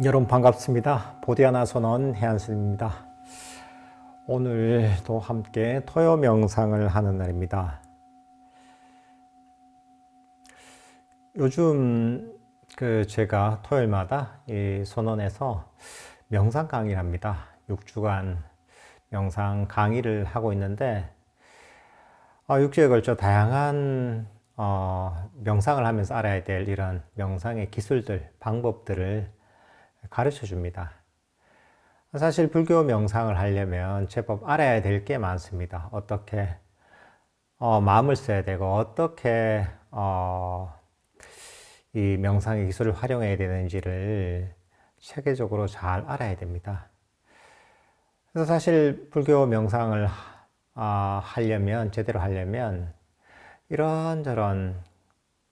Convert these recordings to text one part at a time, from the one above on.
여러분 반갑습니다. 보디아나 선언 해안스입니다. 오늘도 함께 토요 명상을 하는 날입니다. 요즘 그 제가 토요일마다 이 선언에서 명상 강의를 합니다. 6주간 명상 강의를 하고 있는데 어, 6주에 걸쳐 다양한 어, 명상을 하면서 알아야 될 이런 명상의 기술들, 방법들을 가르쳐 줍니다. 사실 불교 명상을 하려면 제법 알아야 될 게 많습니다. 어떻게 어, 마음을 써야 되고 어떻게 어, 이 명상의 기술을 활용해야 되는지를 체계적으로 잘 알아야 됩니다. 그래서 사실 불교 명상을 아, 하려면 제대로 하려면 이런저런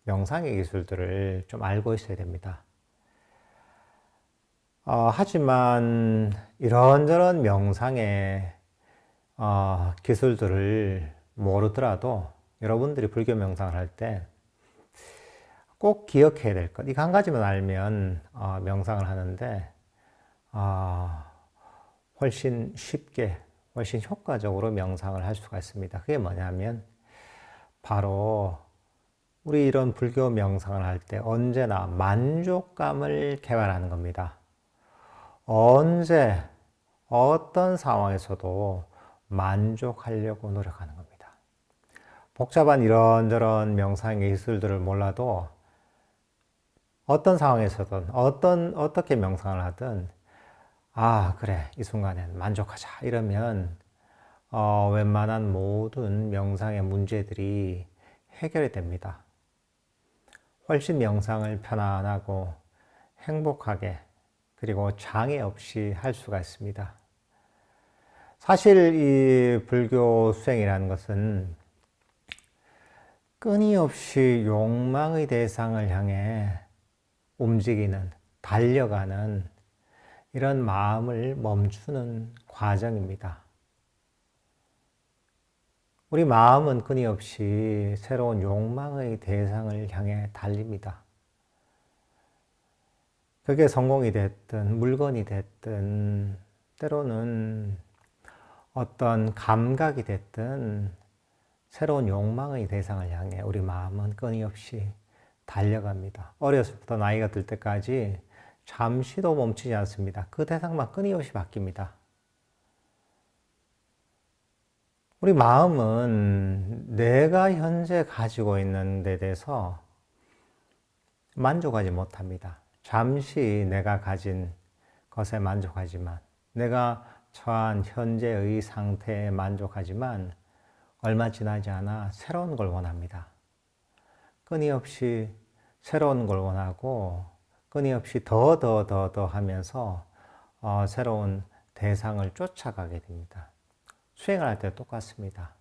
명상의 기술들을 좀 알고 있어야 됩니다. 어, 하지만 이런저런 명상의 어, 기술들을 모르더라도 여러분들이 불교 명상을 할 때 꼭 기억해야 될 것. 이거 한 가지만 알면 어, 명상을 하는데 어, 훨씬 쉽게, 훨씬 효과적으로 명상을 할 수가 있습니다. 그게 뭐냐면 바로 우리 이런 불교 명상을 할 때 언제나 만족감을 개발하는 겁니다. 언제, 어떤 상황에서도 만족하려고 노력하는 겁니다. 복잡한 이런저런 명상의 기술들을 몰라도 어떤 상황에서든 어떤 어떻게 명상을 하든 아 그래 이 순간엔 만족하자 이러면 어, 웬만한 모든 명상의 문제들이 해결이 됩니다. 훨씬 명상을 편안하고 행복하게 그리고 장애 없이 할 수가 있습니다. 사실 이 불교 수행이라는 것은 끊임없이 욕망의 대상을 향해 움직이는, 달려가는 이런 마음을 멈추는 과정입니다. 우리 마음은 끊임없이 새로운 욕망의 대상을 향해 달립니다. 그게 성공이 됐든, 물건이 됐든, 때로는 어떤 감각이 됐든, 새로운 욕망의 대상을 향해 우리 마음은 끊임없이 달려갑니다. 어려서부터 나이가 들 때까지 잠시도 멈추지 않습니다. 그 대상만 끊임없이 바뀝니다. 우리 마음은 내가 현재 가지고 있는 데 대해서 만족하지 못합니다. 잠시 내가 가진 것에 만족하지만, 내가 처한 현재의 상태에 만족하지만, 얼마 지나지 않아 새로운 걸 원합니다. 끊임없이 새로운 걸 원하고, 끊임없이 더, 더, 더, 더 하면서, 어, 새로운 대상을 쫓아가게 됩니다. 수행을 할 때 똑같습니다.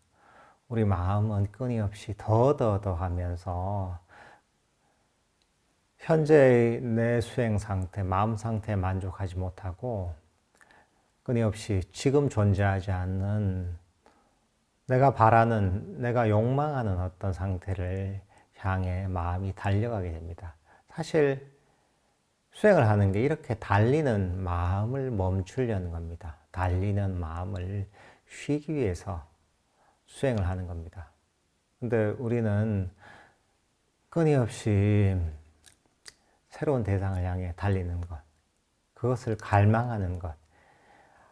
우리 마음은 끊임없이 더, 더, 더 하면서, 현재의 내 수행 상태, 마음 상태에 만족하지 못하고 끊임없이 지금 존재하지 않는 내가 바라는, 내가 욕망하는 어떤 상태를 향해 마음이 달려가게 됩니다. 사실 수행을 하는 게 이렇게 달리는 마음을 멈추려는 겁니다. 달리는 마음을 쉬기 위해서 수행을 하는 겁니다. 근데 우리는 끊임없이 새로운 대상을 향해 달리는 것, 그것을 갈망하는 것,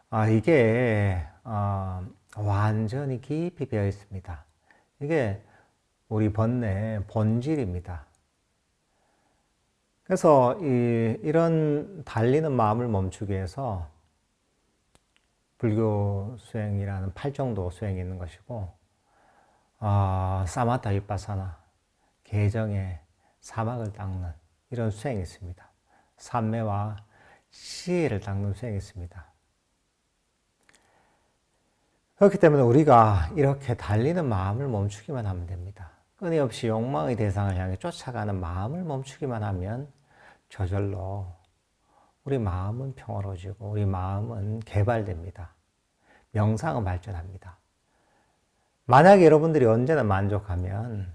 아, 이게 어, 완전히 깊이 배어 있습니다. 이게 우리 번뇌의 본질입니다. 그래서 이, 이런 달리는 마음을 멈추기 위해서 불교 수행이라는 팔정도 수행이 있는 것이고, 어, 사마타 위파사나, 계정의 사막을 닦는 이런 수행이 있습니다. 삼매와 시를 닦는 수행이 있습니다. 그렇기 때문에 우리가 이렇게 달리는 마음을 멈추기만 하면 됩니다. 끊임없이 욕망의 대상을 향해 쫓아가는 마음을 멈추기만 하면 저절로 우리 마음은 평화로워지고 우리 마음은 개발됩니다. 명상은 발전합니다. 만약 여러분들이 언제나 만족하면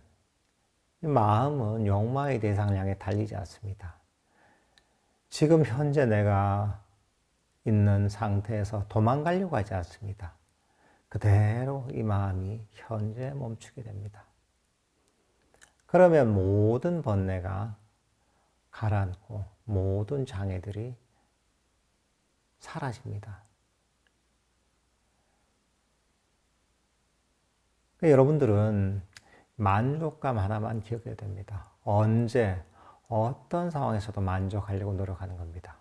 마음은 욕망의 대상을 향해 달리지 않습니다. 지금 현재 내가 있는 상태에서 도망가려고 하지 않습니다. 그대로 이 마음이 현재 멈추게 됩니다. 그러면 모든 번뇌가 가라앉고 모든 장애들이 사라집니다. 그러니까 여러분들은 만족감 하나만 기억해야 됩니다. 언제, 어떤 상황에서도 만족하려고 노력하는 겁니다.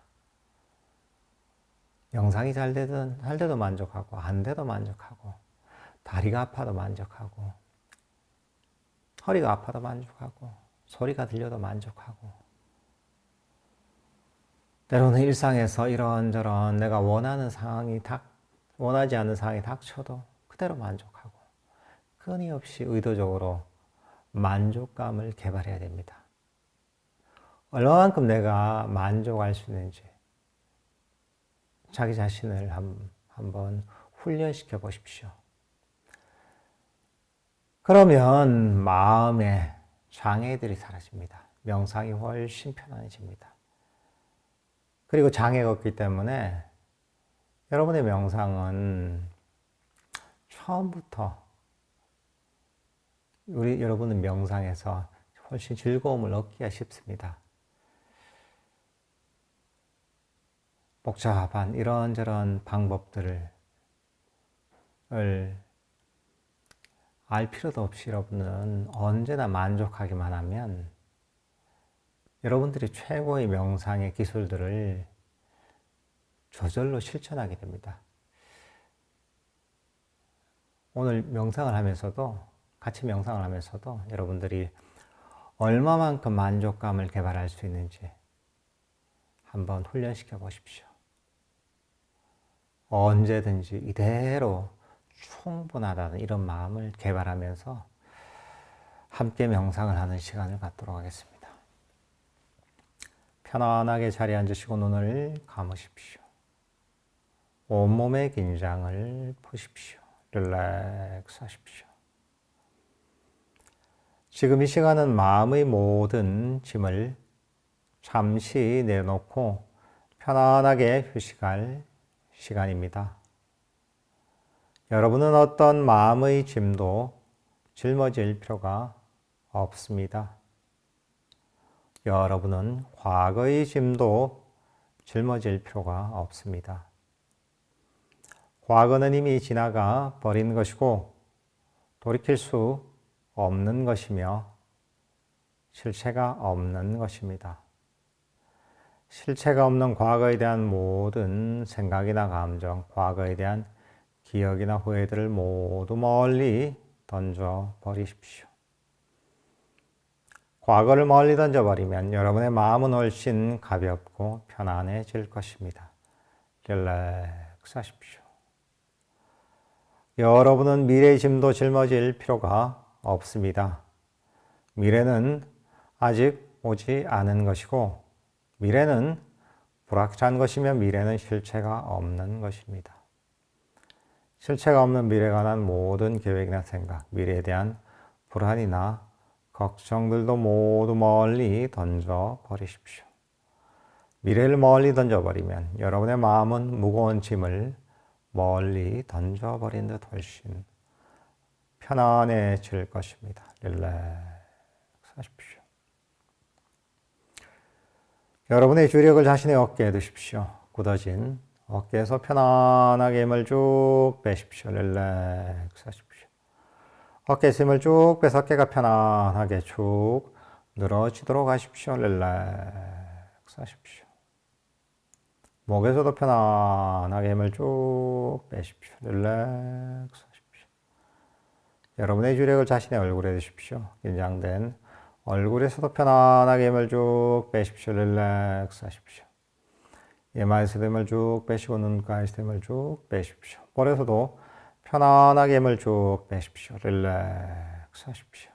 영상이 잘 되든, 할 때도 만족하고, 안 돼도 만족하고, 다리가 아파도 만족하고, 허리가 아파도 만족하고, 소리가 들려도 만족하고, 때로는 일상에서 이런저런 내가 원하는 상황이 닥, 원하지 않는 상황이 닥쳐도 그대로 만족하고, 끊임없이 의도적으로 만족감을 개발해야 됩니다. 얼마만큼 내가 만족할 수 있는지 자기 자신을 한, 한번 훈련시켜 보십시오. 그러면 마음의 장애들이 사라집니다. 명상이 훨씬 편안해집니다. 그리고 장애가 없기 때문에 여러분의 명상은 처음부터 우리 여러분은 명상에서 훨씬 즐거움을 얻기가 쉽습니다. 복잡한 이런저런 방법들을 알 필요도 없이 여러분은 언제나 만족하기만 하면 여러분들이 최고의 명상의 기술들을 저절로 실천하게 됩니다. 오늘 명상을 하면서도 같이 명상을 하면서도 여러분들이 얼마만큼 만족감을 개발할 수 있는지 한번 훈련시켜 보십시오. 언제든지 이대로 충분하다는 이런 마음을 개발하면서 함께 명상을 하는 시간을 갖도록 하겠습니다. 편안하게 자리에 앉으시고 눈을 감으십시오. 온몸의 긴장을 푸십시오. 릴렉스 하십시오. 지금 이 시간은 마음의 모든 짐을 잠시 내놓고 편안하게 휴식할 시간입니다. 여러분은 어떤 마음의 짐도 짊어질 필요가 없습니다. 여러분은 과거의 짐도 짊어질 필요가 없습니다. 과거는 이미 지나가 버린 것이고 돌이킬 수 없는 것이며 실체가 없는 것입니다. 실체가 없는 과거에 대한 모든 생각이나 감정, 과거에 대한 기억이나 후회들을 모두 멀리 던져 버리십시오. 과거를 멀리 던져버리면 여러분의 마음은 훨씬 가볍고 편안해질 것입니다. 릴렉스 하십시오. 여러분은 미래의 짐도 짊어질 필요가 없습니다. 미래는 아직 오지 않은 것이고, 미래는 불확실한 것이며 미래는 실체가 없는 것입니다. 실체가 없는 미래에 관한 모든 계획이나 생각, 미래에 대한 불안이나 걱정들도 모두 멀리 던져 버리십시오. 미래를 멀리 던져버리면 여러분의 마음은 무거운 짐을 멀리 던져버린 듯 훨씬 편안해질 것입니다. 릴렉스 하십시오. 여러분의 주력을 자신의 어깨에 두십시오. 굳어진 어깨에서 편안하게 힘을 쭉 빼십시오. 릴렉스 하십시오. 어깨에서 힘을 쭉 빼서 어깨가 편안하게 쭉 늘어지도록 하십시오. 릴렉스 하십시오. 목에서도 편안하게 힘을 쭉 빼십시오. 릴렉스 여러분의 주력을 자신의 얼굴에 두십시오. 긴장된 얼굴에서도 편안하게 힘을 쭉 빼십시오. 릴렉스 하십시오. 이마에서도 힘을 쭉 빼시고 눈가에서도 힘을 쭉 빼십시오. 볼에서도 편안하게 힘을 쭉 빼십시오. 릴렉스 하십시오.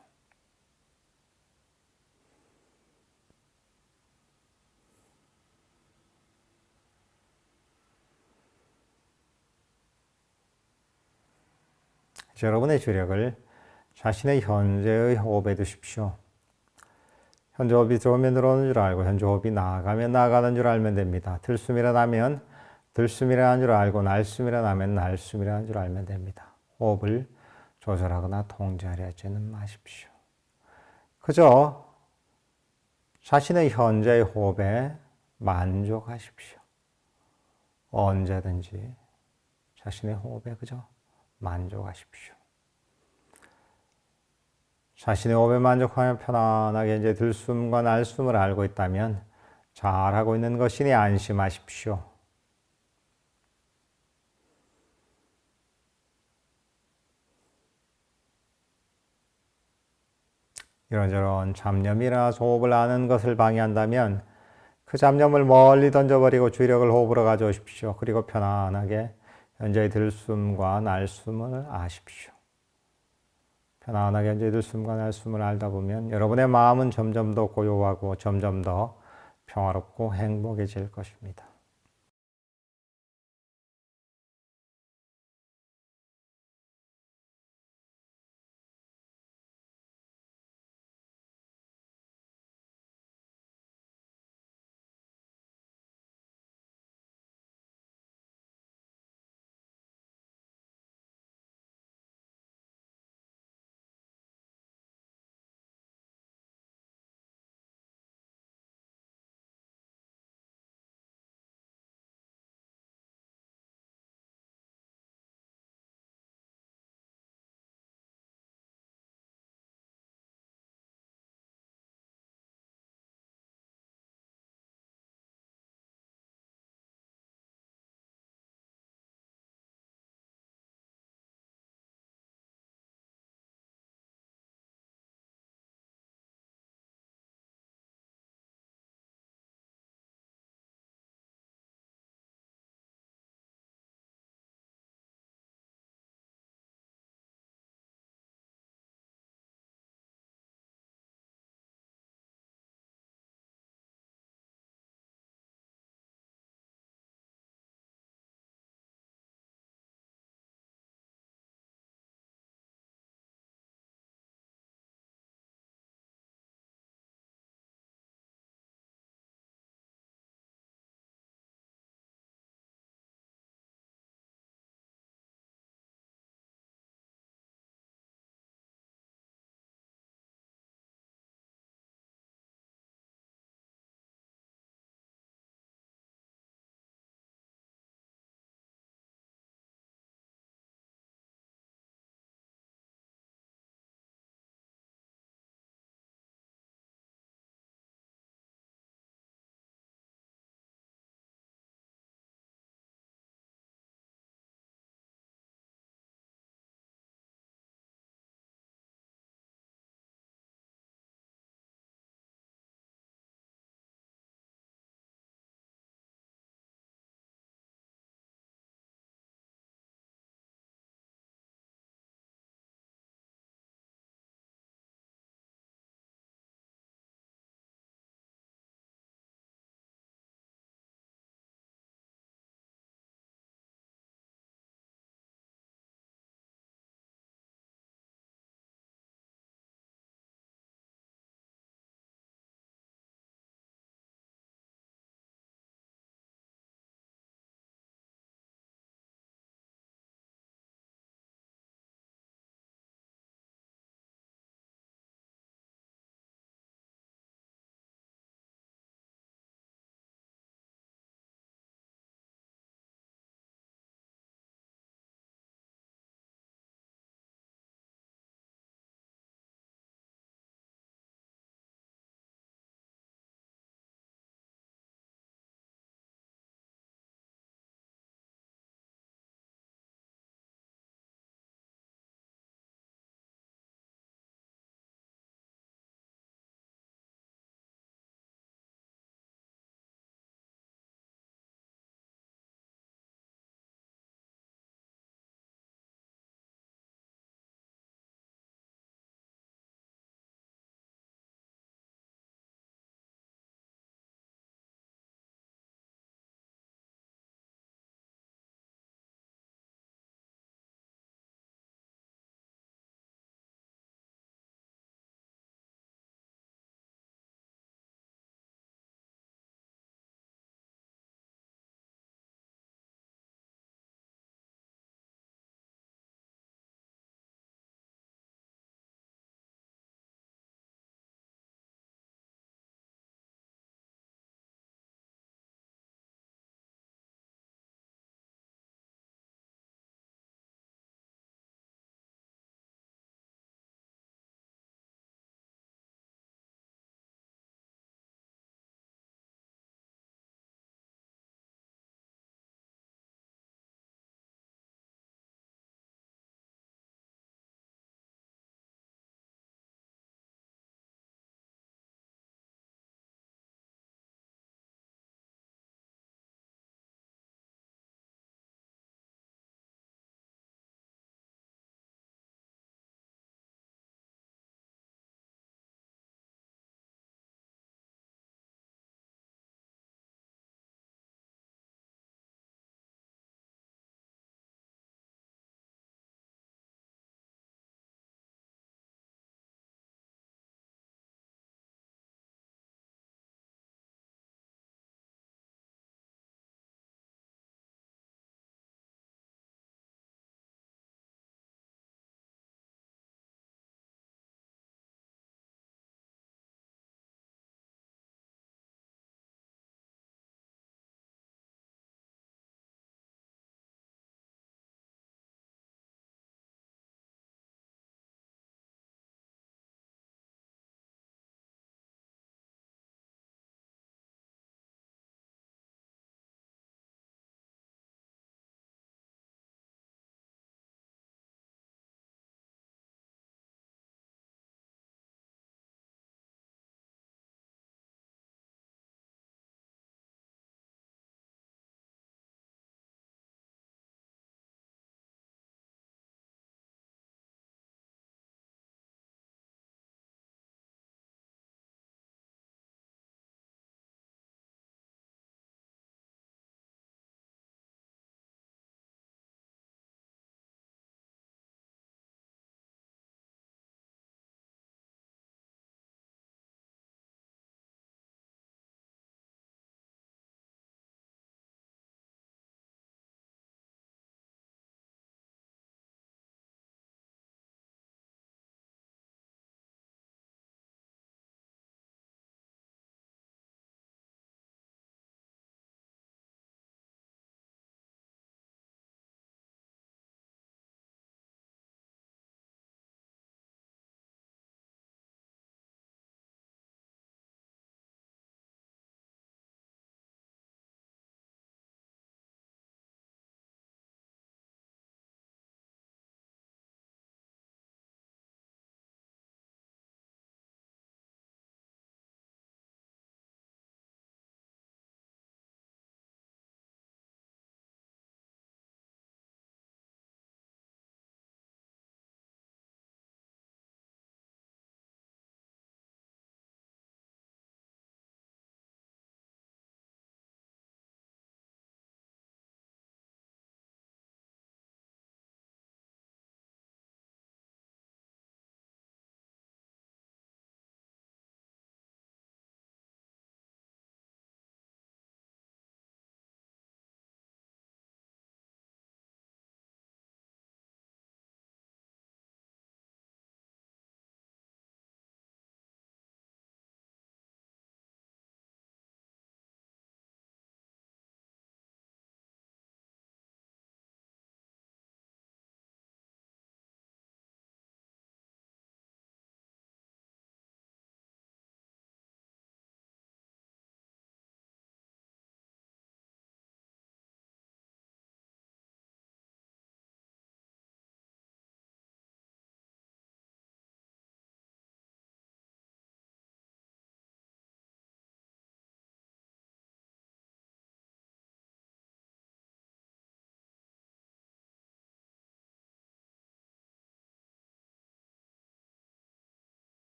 여러분의 주력을 자신의 현재의 호흡에 두십시오. 현재 호흡이 들어오면 들어오는 줄 알고 현재 호흡이 나가면 나가는 줄 알면 됩니다. 들숨 일어나면 들숨 일어나는 줄 알고 날숨 일어나면 날숨 일어나는 줄 알면 됩니다. 호흡을 조절하거나 통제하려지는 마십시오. 그저 자신의 현재의 호흡에 만족하십시오. 언제든지 자신의 호흡에 그저 만족하십시오. 자신의 호흡에 만족하며 편안하게 이제 들숨과 날숨을 알고 있다면 잘하고 있는 것이니 안심하십시오. 이런저런 잡념이나 호흡을 아는 것을 방해한다면 그 잡념을 멀리 던져버리고 주의력을 호흡으로 가져오십시오. 그리고 편안하게 현재의 들숨과 날숨을 아십시오. 편안하게 현재 들숨과 날숨을 알다 보면 여러분의 마음은 점점 더 고요하고 점점 더 평화롭고 행복해질 것입니다.